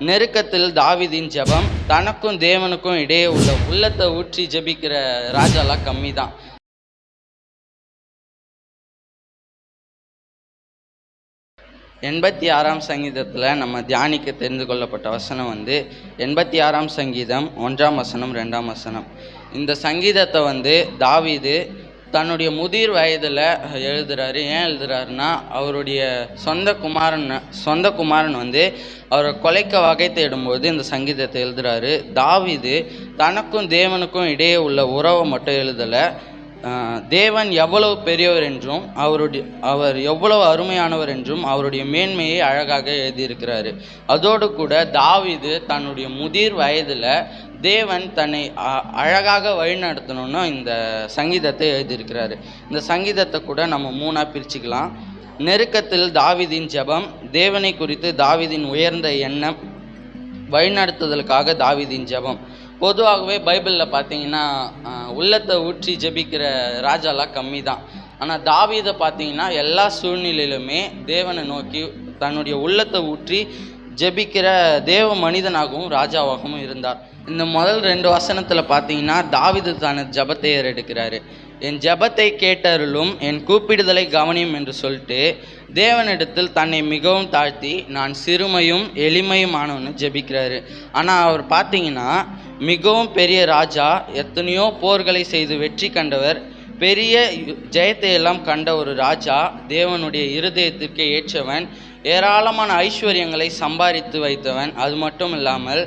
நெருக்கத்தில் தாவீதின் ஜெபம் தனக்கும் தேவனுக்கும் இடையே உள்ள உள்ளத்தை ஊற்றி ஜெபிக்கிற ராஜாலாம் கம்மி தான் எண்பத்தி ஆறாம் சங்கீதத்தில் நம்ம தியானிக்க தெரிந்து கொள்ளப்பட்ட வசனம் வந்து எண்பத்தி ஆறாம் சங்கீதம் ஒன்றாம் வசனம் ரெண்டாம் வசனம். இந்த சங்கீதத்தை வந்து தாவிது தன்னுடைய முதிர் வயதில் எழுதுறாரு. ஏன் எழுதுறாருன்னா அவருடைய சொந்த குமாரன் சொந்த குமாரன் வந்து அவரை கொலைக்க வகை தேடும்போது இந்த சங்கீதத்தை எழுதுறாரு. தாவிது தனக்கும் தேவனுக்கும் இடையே உள்ள உறவை மட்டும் எழுதலை. தேவன் எவ்வளவு பெரியவர் என்றும் அவருடைய அவர் எவ்வளவு அருமையானவர் என்றும் அவருடைய மேன்மையை அழகாக எழுதியிருக்கிறாரு. அதோடு கூட தாவிது தன்னுடைய முதிர் வயதில் தேவன் தன்னை அ- அழகாக வழிநடத்தணும்னு இந்த சங்கீதத்தை எழுதியிருக்கிறாரு. இந்த சங்கீதத்தை கூட நம்ம மூணாக பிரிச்சுக்கலாம். நெருக்கத்தில் தாவிதின் ஜெபம் தேவனை குறித்து தாவிதின் உயர்ந்த எண்ணம் வழிநடத்துதலுக்காக தாவிதின் ஜெபம். பொதுவாகவே பைபிளில் பார்த்தீங்கன்னா உள்ளத்தை ஊற்றி ஜெபிக்கிற ராஜாலாம் கம்மி தான் ஆனால் தாவீதை பார்த்தீங்கன்னா எல்லா சூழ்நிலையிலுமே தேவனை நோக்கி தன்னுடைய உள்ளத்தை ஊற்றி ஜெபிக்கிற தேவ மனிதனாகவும் ராஜாவாகவும் இருந்தார். இந்த முதல் ரெண்டு வசனத்தில் பார்த்தீங்கன்னா தாவீது தனது ஜெபத்தை ஏறெடுக்கிறாரு. என் ஜெபத்தை கேட்டருளும் என் கூப்பிடுதலை கவனியும் என்று சொல்லிட்டு தேவனிடத்தில் தன்னை மிகவும் தாழ்த்தி நான் சிறுமையும் எளிமையுமானவனு ஜெபிக்கிறாரு. ஆனால் அவர் பார்த்தீங்கன்னா மிகவும் பெரிய ராஜா எத்தனையோ போர்களை செய்து வெற்றி கண்டவர் பெரிய ஜெயத்தை எல்லாம் கண்ட ஒரு ராஜா தேவனுடைய இருதயத்திற்கு ஏற்றவன் ஏராளமான ஐஸ்வர்யங்களை சம்பாதித்து வைத்தவன். அது மட்டும் இல்லாமல்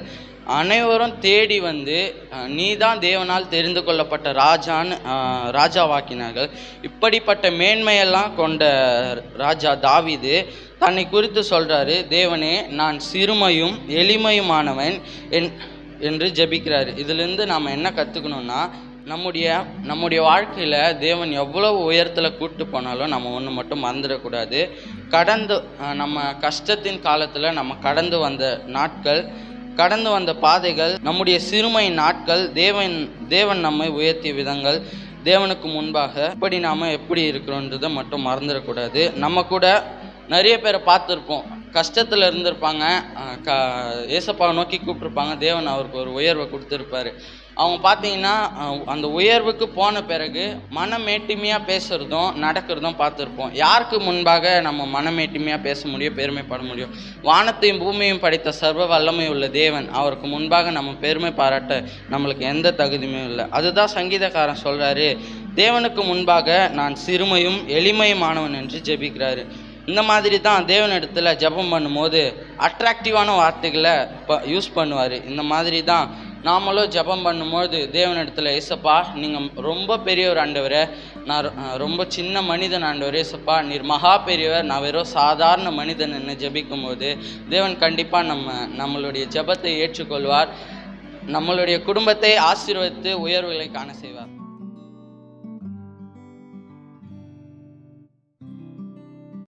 அனைவரும் தேடி வந்து நீ நீதான் தேவனால் தெரிந்து கொள்ளப்பட்ட ராஜான்னு ராஜாவாக்கினார்கள். இப்படிப்பட்ட மேன்மையெல்லாம் கொண்ட ராஜா தாவிது தன்னை குறித்து சொல்கிறாரு தேவனே நான் சிறுமையும் எளிமையுமானவன் என் என்று ஜெபிக்கிறாரு. இதிலிருந்து நாம் என்ன கற்றுக்கணும்னா நம்முடைய நம்முடைய வாழ்க்கையில் தேவன் எவ்வளவு உயரத்தில் கூட்டு போனாலும் நம்ம ஒன்று மட்டும் மறந்துடக்கூடாது. கடந்து நம்ம கஷ்டத்தின் காலத்தில் நம்ம கடந்து வந்த நாட்கள் கடந்து வந்த பாதைகள் நம்முடைய சிறுமை நாட்கள் தேவன் தேவன் நம்மை உயர்த்திய விதங்கள் தேவனுக்கு முன்பாக இப்படி நாம் எப்படி இருக்கிறோன்றதை மட்டும் மறந்துடக்கூடாது. நம்ம கூட நிறைய பேரை பார்த்துருப்போம். கஷ்டத்தில் இருந்திருப்பாங்க. அஹ் க ஏசப்பாவை நோக்கி கூப்பிட்ருப்பாங்க தேவன் அவருக்கு ஒரு உயர்வை கொடுத்துருப்பாரு. அவங்க பார்த்தீங்கன்னா அந்த உயர்வுக்கு போன பிறகு மனமேட்டிமையாக பேசுகிறதும் நடக்கிறதும் பார்த்துருப்போம். யாருக்கு முன்பாக நம்ம மனமேட்டிமையாக பேச முடியும் பெருமைப்பட முடியும்? வானத்தையும் பூமியும் படைத்த சர்வ வல்லமை உள்ள தேவன். அவருக்கு முன்பாக நம்ம பெருமை பாராட்ட நம்மளுக்கு எந்த தகுதியுமே இல்லை. அதுதான் சங்கீதக்காரன் சொல்கிறாரு தேவனுக்கு முன்பாக நான் சிறுமையும் எளிமையுமானவன் என்று ஜெபிக்கிறாரு. இந்த மாதிரி தான் தேவனிடத்தில் ஜெபம் பண்ணும்போது அட்ராக்டிவான வார்த்தைகளை இப்போ யூஸ் பண்ணுவார். இந்த மாதிரி தான் நாமளும் ஜெபம் பண்ணும்போது தேவனிடத்தில் ஏசப்பா நீங்கள் ரொம்ப பெரியவர் ஆண்டவர். நான் ரொம்ப சின்ன மனிதன் ஆண்டவர் ஏசப்பா. நீர் மகா பெரியவர். நான் வெறும் சாதாரண மனிதன் என்று ஜபிக்கும் போது தேவன் கண்டிப்பாக நம்ம நம்மளுடைய ஜெபத்தை ஏற்றுக்கொள்வார். நம்மளுடைய குடும்பத்தை ஆசீர்வதித்து உயர்வுகளை காண செய்வார்.